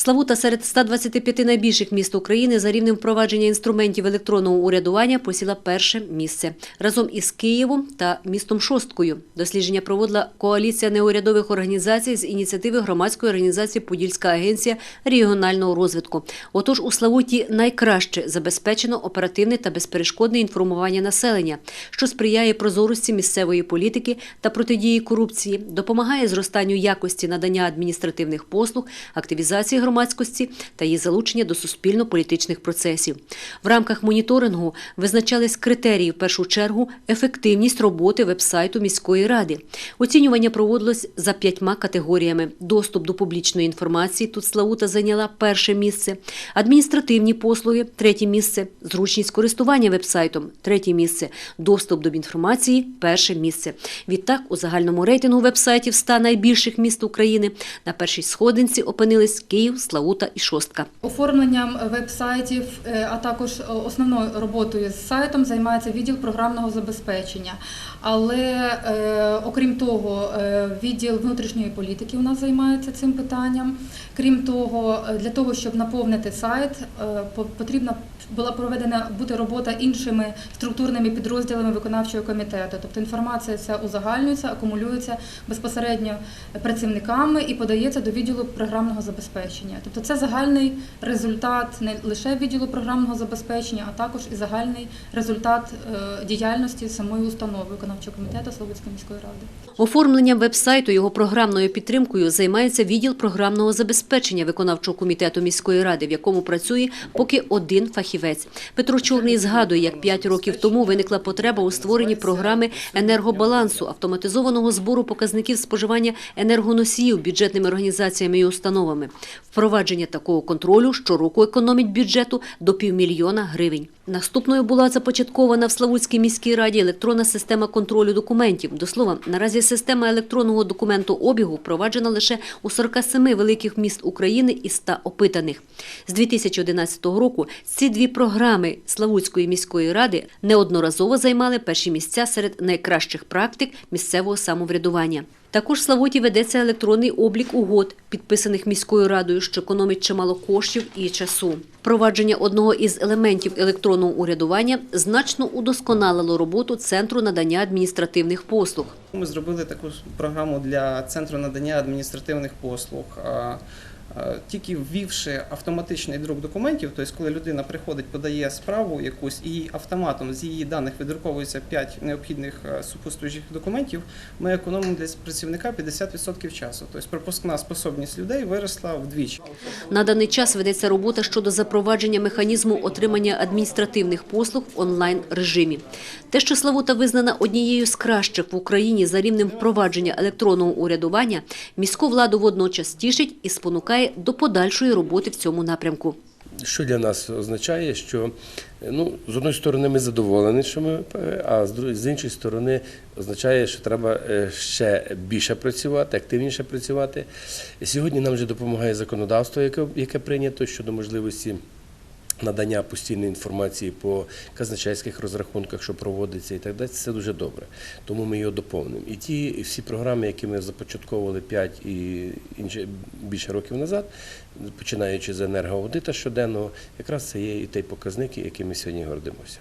Славута серед 125 найбільших міст України за рівнем впровадження інструментів електронного урядування посіла перше місце разом із Києвом та містом Шосткою. Дослідження проводила коаліція неурядових організацій з ініціативи громадської організації Подільська агенція регіонального розвитку. Отож, у Славуті найкраще забезпечено оперативне та безперешкодне інформування населення, що сприяє прозорості місцевої політики та протидії корупції, допомагає зростанню якості надання адміністративних послуг, активізації громадськості та її залучення до суспільно-політичних процесів. В рамках моніторингу визначались критерії в першу чергу ефективність роботи вебсайту міської ради. Оцінювання проводилось за п'ятьма категоріями: доступ до публічної інформації. Тут Славута зайняла перше місце, адміністративні послуги третє місце, зручність користування вебсайтом третє місце, доступ до інформації перше місце. Відтак у загальному рейтингу вебсайтів 100 найбільших міст України на першій сходинці опинились Київ, Славута і Шостка. Оформленням веб-сайтів, е, а також е, основною роботою з сайтом займається відділ програмного забезпечення. Але е, окрім того, відділ внутрішньої політики у нас займається цим питанням. Крім того, для того, щоб наповнити сайт, по- потрібна була проведена бути робота іншими структурними підрозділами виконавчого комітету. Тобто інформація ця узагальнюється, акумулюється безпосередньо працівниками і подається до відділу програмного забезпечення. Тобто це загальний результат не лише відділу програмного забезпечення, а також і загальний результат е, діяльності самої установи виконавчого комітету Слободської міської ради. Оформленням вебсайту його програмною підтримкою займається відділ програмного забезпечення виконавчого комітету міської ради, в якому працює поки один фахівець. Петро Чорний згадує, як п'ять років тому виникла потреба у створенні програми енергобалансу, автоматизованого збору показників споживання енергоносіїв бюджетними організаціями і установами. Впровадження такого контролю щороку економить бюджету до півмільйона гривень. Наступною була започаткована в Славутській міській раді електронна система контролю документів. До слова, наразі система електронного документообігу впроваджена лише у 47 великих міст України із 100 опитаних. З 2011 року ці дві програми Славутської міської ради неодноразово займали перші місця серед найкращих практик місцевого самоврядування. Також в Славуті ведеться електронний облік угод, підписаних міською радою, що економить чимало коштів і часу. Впровадження одного із елементів електронного урядування значно удосконалило роботу центру надання адміністративних послуг. Ми зробили таку програму для центру надання адміністративних послуг. А, Тільки ввівши автоматичний друк документів, тобто коли людина приходить, подає справу якусь і автоматом з її даних видруковується 5 необхідних е, супутствуючих документів, ми економимо для працівника 50% часу. Тобто пропускна способність людей виросла вдвічі. На даний час ведеться робота щодо запровадження механізму отримання адміністративних послуг в онлайн-режимі. Те, що Славута визнана однією з кращих в Україні за рівнем впровадження електронного урядування, міську владу водночас тішить і спонукає до подальшої роботи в цьому напрямку. Що для нас означає, що ну, з одної сторони ми задоволені, що ми, а з іншої сторони означає, що треба е, ще більше працювати, активніше працювати. Сьогодні нам вже допомагає законодавство, яке, яке прийнято щодо можливості. Надання постійної інформації по казначейських розрахунках, що проводиться, і так далі, це дуже добре. Тому ми його доповнимо. І ті і всі програми, які ми започатковували 5 і інше більше років назад, починаючи з енергоаудита щоденного, якраз це є і той показник, яким ми сьогодні гордимося.